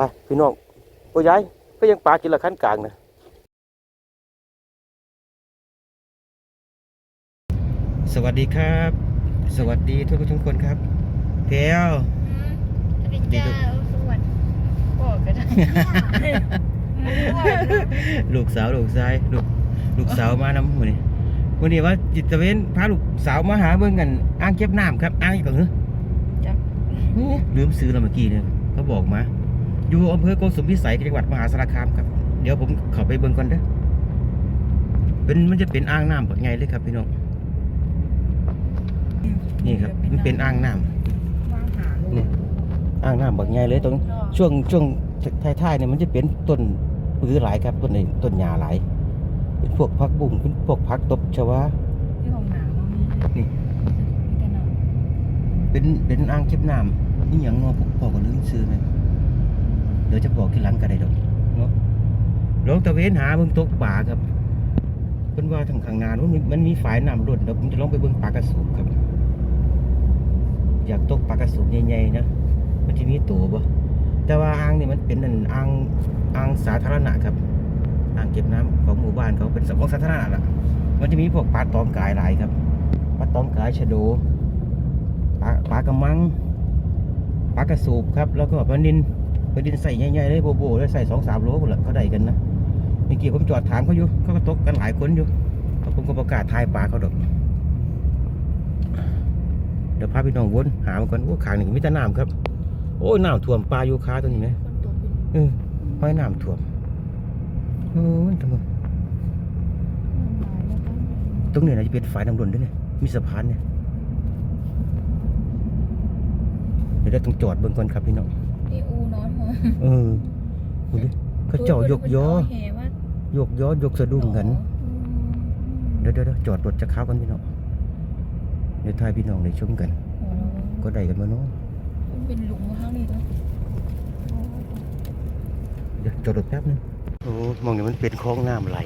ไปพี่น้องโอ้ยายก็ยังปลากินละขั้นกลางนะสวัสดีครับ สวัสดีทุกทุกคนครับเพียวสวัสดีจ้าสวัสดีบอกก็ได้ลูกสาวลูกชายลูกลูกสาวมานำมื้อนี้มื้อนี้ว่าจิตเวนพาลูกสาวมาหาเบิ่งกันอ่างเก็บน้ำครับอ่างอีกก่อนเหรอจับลืมซื้อแล้วเมื่อกี้เนี่ยเขาบอกมา อยู่อำเภอโกสุมพิสัยจังหวัดมหาสารคามครับ เดี๋ยวผมเขับไปเบิ่งก่อนเด้อเป็นมันจะเป็นอ่างน้ำแบบไงเลยครับพี่น้องนี่ครับมันเป็นอ่างน้ำวางหาลูนี่กอ่างน้ำแบบไงเลยตรงช่วงช่วงท้ายๆเนี่ยมันจะเป็นต้นปื้อหลายครับต้นนี้ต้นหญ้าหลายเป็นพวกพักบุ้งเป็นพวกพักตบชวาที่ห้องน้ำมันมีนี่มีแต่น้ำเป็นเป็นอ่างเก็บน้ำนี่อย่างเงอผมพ่อก็ลืมซื้อไหม เดี๋ยวจะบอกที่หลังก็ได้ดอกเนาะลองตะเวนหาเบิ่งตกป่าครับเพิ่นว่าทางข้างหน้านู้นมันมันมีฝายน้ำล้นเดี๋ยวผมจะลองไปเบิ่งปลากระสูบครับ อยากตกปลากระสูบใหญ่ๆนะมันจะมีตัวบ่แต่ว่าอ่างนี่มันเป็นอันอ่างอ่างสาธารณะครับอ่างเก็บน้ำของหมู่บ้านเขาเป็นของสาธารณะล่ะมันจะมีพวกปลาตอมกายหลายครับปลาตอมกายชะโดปลาปลากระมังปลากระสูบครับ แล้วก็ปลานิน ปลานินใส่ใหญ่ๆเลยโบโบเลยใส่สองสามโลหมดละเขาได้กันนะเมื่อกี้ผมจอดถามเขาอยู่เขาก็ตกกันหลายคนอยู่แล้วผมก็ประกาศทายปลาเขาดอกเดี๋ยวพาพี่น้องวนหามันก่อนโอ้ขางนี่ก็มีแต่น้ำครับ โอ้ยน้ำท่วมปลายูคาตัวนี้ไหมคนตกเป็นเออห้อยน้ำท่วมโอ้ยทำไมเรื่องหลายแล้วก็ตรงนี้นะจะเป็นฝายน้ำล้นด้วยเนี่ยมีสะพานเนี่ยเดี๋ยวเราต้องจอดเบิ่งก่อนครับพี่น้องนี่อูนอนหัว เออดูดิเขาเจ้ายกย้อเหว่ายกย้อยกสะดุ้งกันอืมเดี๋ยวเดี๋ยวเดี๋ยวจอดรถจะเข้ากันพี่น้องเดี๋ยวทายพี่น้องได้ชมกันโอ้โหก็ได้กันมาเนาะมันเป็นหลุมข้างนี้ด้วยเดี๋ยวจอดรถแป๊บนึงโอ้มองเนี่ยมันเป็นคลองน้ำไหล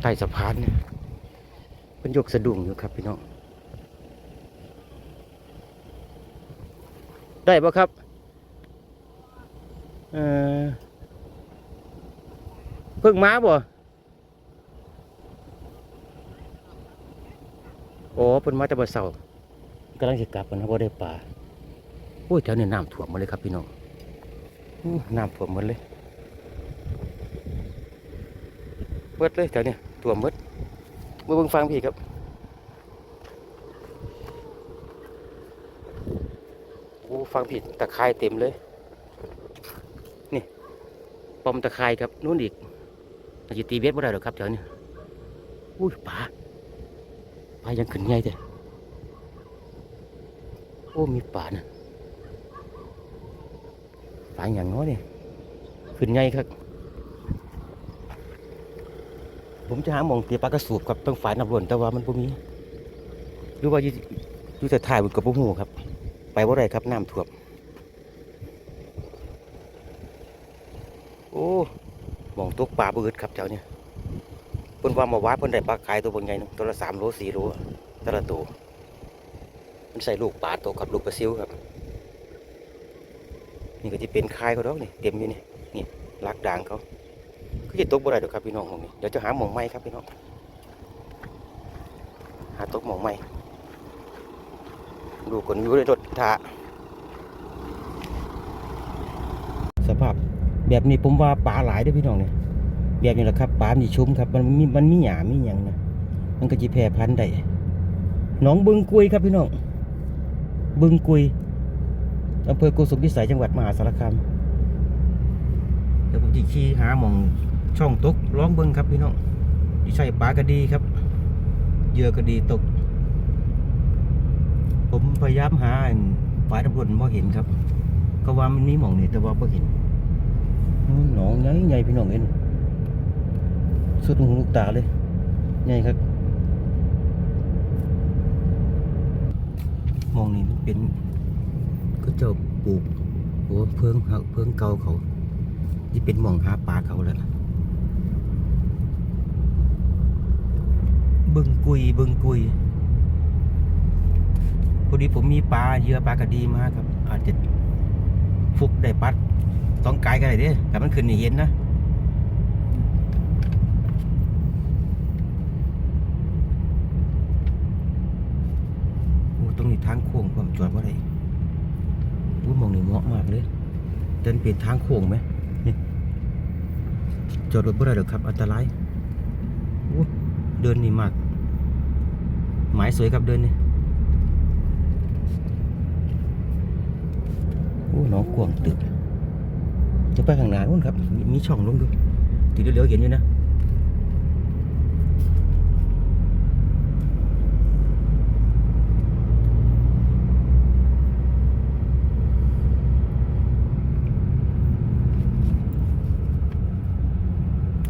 ใต้สะพานเนี่ยเป็นยกสะดุ้งอยู่ครับพี่น้องได้ปะครับ เออเพิ่งมาบ่โอ้เพิ่นมาแต่บ่เช้ากำลังสิกลับกันนะบ่ได้ปลาโอ้ยแถวนี้น้ำท่วมหมดเลยครับพี่น้องอู้น้ำท่วมหมดเลยเบิดเลยแถวเนี้ยท่วมหมดมาเบิ่งฟังพี่ครับโอ้ฟังผิดตะไคร่เต็มเลยนี่ ปอมตะไคร่ครับนู่นอีกอาจจะตีเบ็ดไม่ได้หรอกครับแถวนี้อุ้ยป่าป่ายังขึ้นใหญ่เด้โอ้มีป่านะป่าอย่างน้อยนี่ยขึ้นใหญ่ครับ ผมจะหาหมองเตียปลากระสูบครับต้องฝ่ายน้ำล้นแต่ว่ามันบ่มีหรือว่าอยู่ยู่แต่ถ่ายบนกระปุกหูครับ ไปว่าไรครับน้ำท่วมโอ้หมองตก ปลาบืดครับเจ้าเนี่ยเพิ่นว่ามาวัดเพิ่นได้ปลาขายตัวบางใหญ่นึงตัวละสามโลสี่โลแต่ละตัวมันใส่ลูกปลาตัวกับลูกปลาซิวครับ นี่ก็จะเป็นคายเขาดอกนี่เต็มอยู่นี่นี่ลักด่างเขาก็จะตกบ่ได้ดอกครับพี่น้องของนี่เดี๋ยวจะหาหมองไม้ครับพี่น้องหาตกหมองไม้ดูคนอยู่ในรถท่าสภาพแบบนี้ผมว่าปลาหลายด้วยพี่น้องเนี่ย แบบนี้แหละครับปามีชุ่มครับ มันมีมันมีหยามีหยังนะมันก็จะแพร่พันธุ์ได้หนองบึงกุยครับพี่น้องบึงกุยอำเภอโกสุมพิสัยจังหวัดมหาสารคามเดี๋ยวผมจะขี่หาหมองช่องตกร้องเบิ้งครับพี่น้องที่ใช่ปลากระดีครับเยื่อกระดีตก ผมพยายามหาฝ่ายตำรวจบ่เห็นครับ ก็ว่ามันมีหม่องนี่แต่ว่าบ่เห็นนู่นหนองใหญ่ใหญ่พี่น้องเห็น สุดหูลูกตาเลยใหญ่ครับมองนี่มันเป็นก็เจ้าปลูกโอ้เพิงเพิงเก่าเขา ที่เป็นมองหาปลาเขาแล้วบึงกุยบึงกุยพอดีผมมีปลาเยื่อปลากระดีมาครับ อาจจะฟุกได้ปัด ต้องไกลกันเลยดิแต่มันขึ้นนี่เห็นนะโอ้ตรงนี้ ทางโค้งความจอดว่าไรอู้มองนี่เหมาะมากเลยเดินเป็นทางโค้งไหมนี่จอดรถบ่ได้หรอกครับ อันตรายอู้เดินนี่มาก หมายสวยครับเดินนี่โอ้หน้องกวางตึกจะไปข้างหน้านู่นครับ มีมีช่องลงด้วยทีเดียวๆเห็นอยู่นะ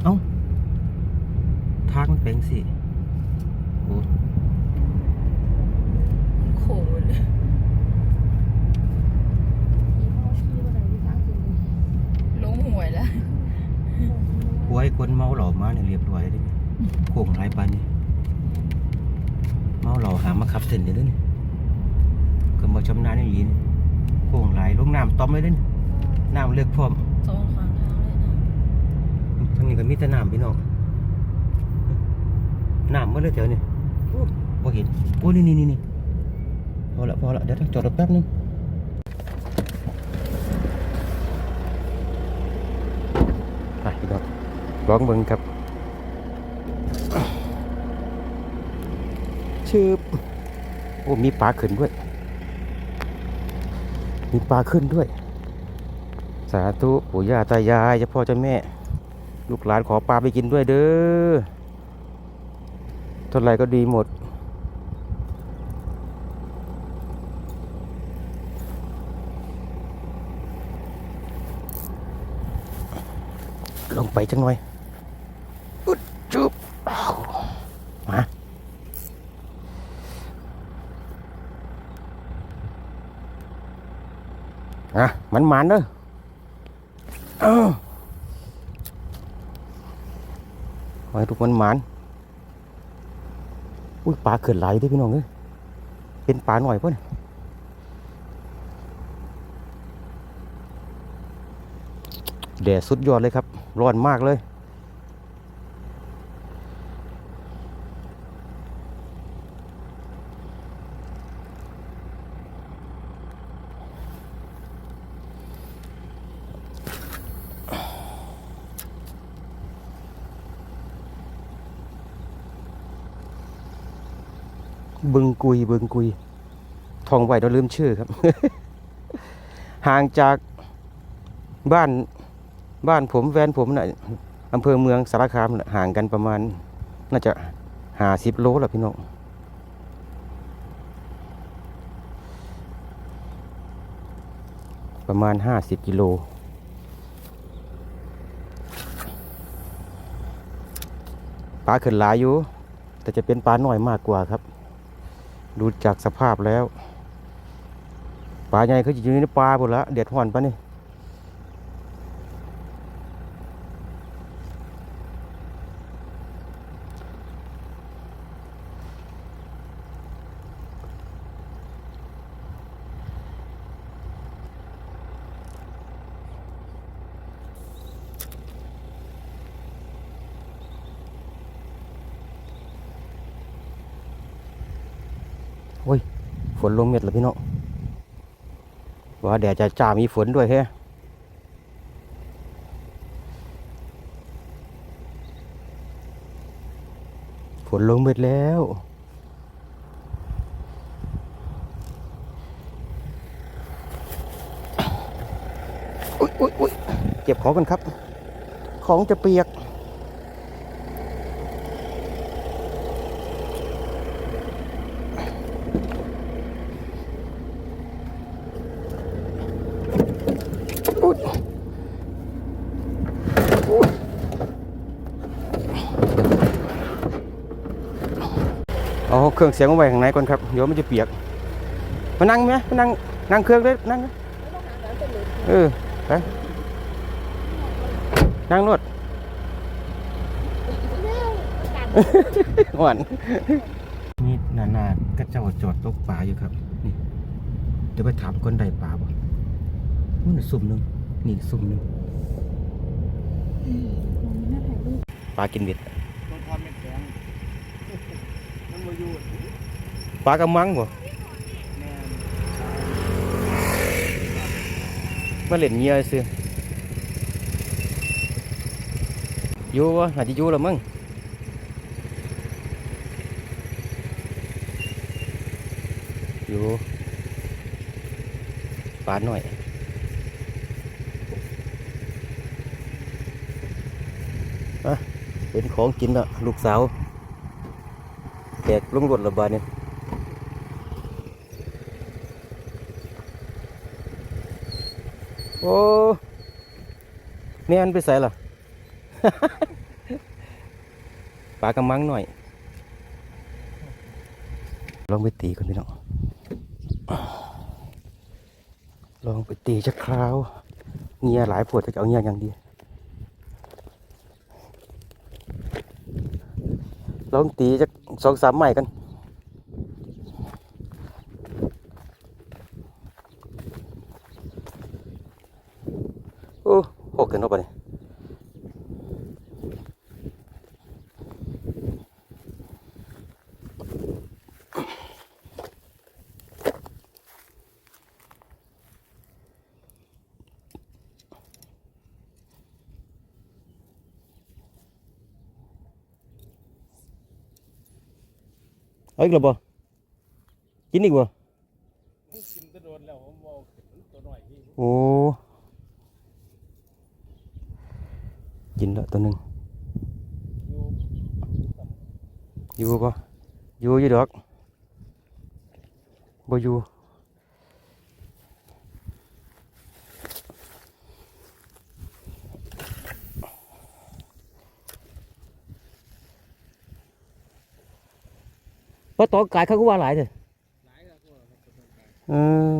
เอ้า ทางมันเป็น สิโอ้โขนเลยยี่ห้อที่ว่าอะไรที่สร้างขึ้นเลยลงหวยแล้วหวยคนเมาเหล่ามาเนี่ยเรียบร้อยเลยนี่โค้งหลายปานนี่เมาเหล่าหามาขับเส้นเดี๋ยวนี้นี่ก็มาชำนาญอย่างนี้นี่โค้งหลายลงน้ำต้อมเลยเด้นี่น้ำเลือกพร้อมสองขวางทางเลยนะทางนี้ก็มีแต่น้ำพี่น้อง น้ำเมื่อไรเจ้านี่โอ้บ่เห็นโอ้นี่นี่นี่นี่พอละพอละเดี๋ยวจอดรถแป๊บนึงไปพี่น้องลองเบิ่งครับชืบโอ้มีปลาขึ้นด้วย มีปลาขึ้นด้วย สาธุปู่ย่าตายายเจ้าพ่อเจ้าแม่ ลูกหลานขอปลาไปกินด้วยเด้อเท่าไหรก็ดีหมด ลงไปจังหน่อยอุดจุบมาอะมันมันเด้อเอ้าขอให้ทุกคนหมาน อุ้ยปลาเขื่อนไหลด้วยพี่น้องเอ้ยเป็นปลาหน่อยพ่นแดดสุดยอดเลยครับ ร้อนมากเลย บึงกุยบึงกุย ทองไหวเราลืมชื่อครับ ห่างจากบ้านบ้านผมแฟนผมน่ะอำเภอเมืองสารคามห่างกันประมาณ น่าจะหาสิบโลละพี่น้องประมาณห้าสิบกิโล ปลาขึ้นหลายอยู่ แต่จะเป็นปลาหน่อยมากกว่าครับ ดูจากสภาพแล้ว ปลาใหญ่เขาจะอยู่ในปลาหมดละเด็ดห่อนปะนี่ฝ นลงเม็ดแล้วพี่น้องว่าแดดจะจ้ามีฝนด้วยแฮะฝนลงเม็ดแล้วอุ๊ยอุ๊ยอุ๊ยเก็บของกันครับ ของจะเปียก เอาเครื่องเสียงมาไว้ข้างในก่อนครับ เดี๋ยวมันจะเปียก มานั่งไหมมานั่งนั่งเครื่องเลยนั่งนะเออไปนั่งนวดหวานนี่นานาๆก็เจ้าจอดตกปลาอยู่ครับ นี่ เดี๋ยวไปถามคนใดปลาบ่มันสุ่มหนึ่งนี่ซุ่มหนึงน่าถ่ายรูปปลากินเบ็ด ต้นทอนเม็ดแข็งมันมา อยู่ปลากระมังบ่มาเล่นเหยื่อซื่ออยู่บ่อาจจะอยู่แล้วมั้งอยู่ปลาหน่อยอะเป็นของกินละลูกสาว แตกลงรถระบาดเนี่ยโอ้แม่นไปใส่ล่ะ ปลากระมังหน่อย ลองไปตีกันพี่น้อง ลองไปตีจะคราวเงียหลายปวดจะเอาเงียอย่างดี ลองตีจะ สองสามใหม่กัน โอ้หกกันออกไปเลย เอาอีกแล้วบ่กินอีกบ่กินก็โดนแล้วผมบอกตัวหน่อยพี่โอ้กินแล้วตัวหนึ่งอยู่บ่อยู่อยู่ดอกบ่อยู่ ตอกายเขาก็ว่าหลายเถอะหลายครับตัวกลางเออ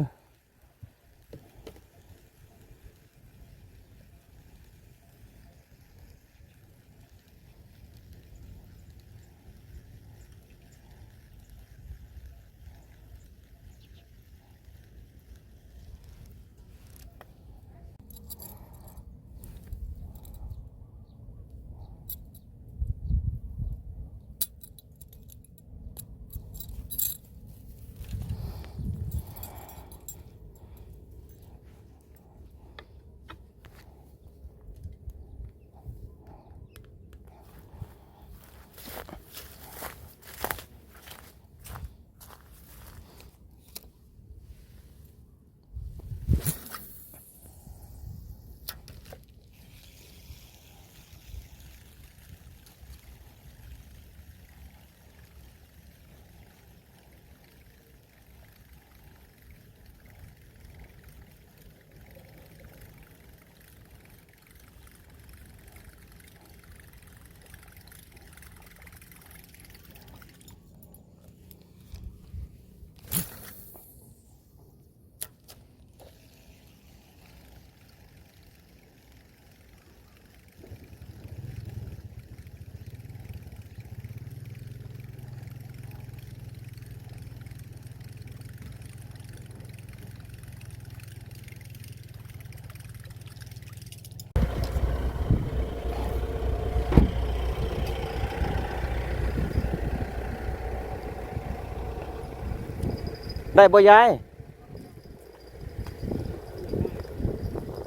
ได้บ่ยาย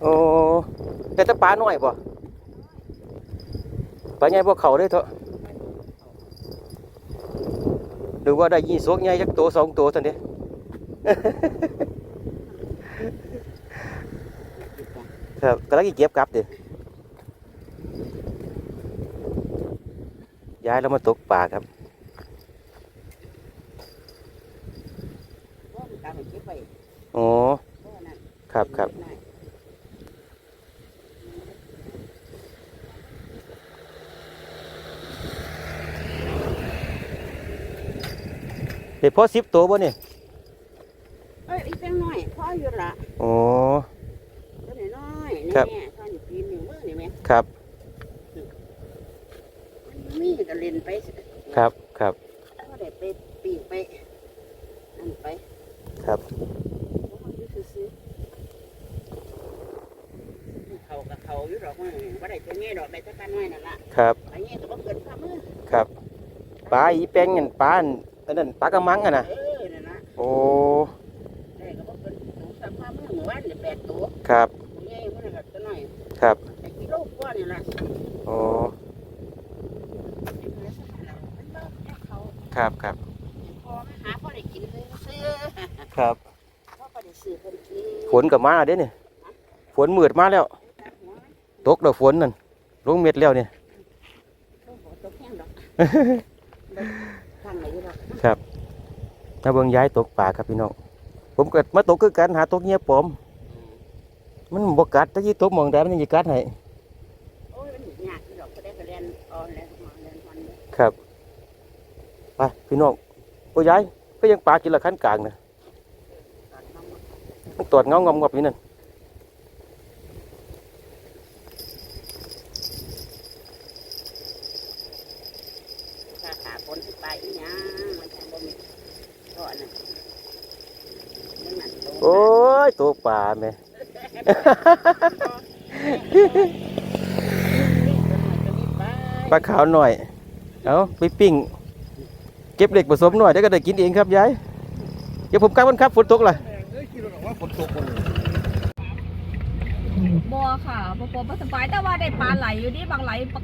โอ้แต่ถ้าปลาหน่อยบ่ปลาใหญ่บ่เขาได้เถอะหรือว่าได้ยี่สกใหญ่จักตัวสองตัวเท่านี้ครับกำลังสิเก็บกลับเด้ย้ายแล้วมาตกปลาครับ ตามไปเก็บไว้ อ๋อเพราะว่านั่นครับครับนั่นเด็ดพอสิบตัวบ่เนี่ยเอ้ยอีกจังน้อยพ่ออยู่ละอ๋อตัวน้อยๆนี่ครับแม่ตอนนี้ปีนหนึ่งมือนี่แม่ครับมันมีก็เล่นไปครับครับพ่อได้ไปปีกไปนั่นไป ครับ พ่ออยู่ซื่อๆ อยู่ดอกว่าบ่ได้ตัวแง่ดอกได้แต่ปลาน้อยนั่นล่ะครับปลาแง่ก็บ่เกินฝ่ามือครับปลาอีแป้งนั่นปลาอันอันนั้นปลากระมังอะนะเออนั่นล่ะโอ้ได้ก็บ่เกินตัวสามฝ่ามือเมื่อวานเนี่ยแปดตัวครับแง่มันก็ตัวน้อยครับไอ้กิโลกว่านี่ล่ะโอ้มันบ่แค่เขาครับครับพอมาหาพอได้กินเลยซื้อครับพอพอได้ซื้อเพิ่นกินฝนกับมาเด้เนี่ยฝนมืดมาแล้ว ตกดอกฝนนั่นลงเม็ดแล้วเนี่ยโอ้โหตกแห้งดอกข้างไหนอยู่ดอกครับถ้าเบิ่งย้ายตกป่าครับพี่น้องผมเกิดมาตกคือกันหาตกเงียบปลอม มันบ่กัดถ้ายี่ตกหมองใดมันยังสิกัดให้โอ้ยมันยากอยู่ดอกก็ได้ก็เรียนออนแล้วมาเรียนวันเดียวครับไปพี่น้องโอ้ยายก็ยังปลากินละขั้นกลางนะตอนน้องมามันตรวจเงางอมงอบอยู่นั่น ขาขาคนที่ไปอีหยังมันจะบ่มีก็อันนั้นมันนั่นลงโอ้ยตัวปลาแม่ ปลาขาวหน่อย เอาไปปิ้ง เก็บเหล็กผสมหน่อยเดี๋ยวก็ได้กินเองครับยาย เดี๋ยวผมกลับกันครับฝนตกล่ะเอ้ยคิดว่าฝนตกบ่บัวค่ะปอปอบ่สบายแต่ว่าได้ปลาไหลอยู่ดิบางไหลป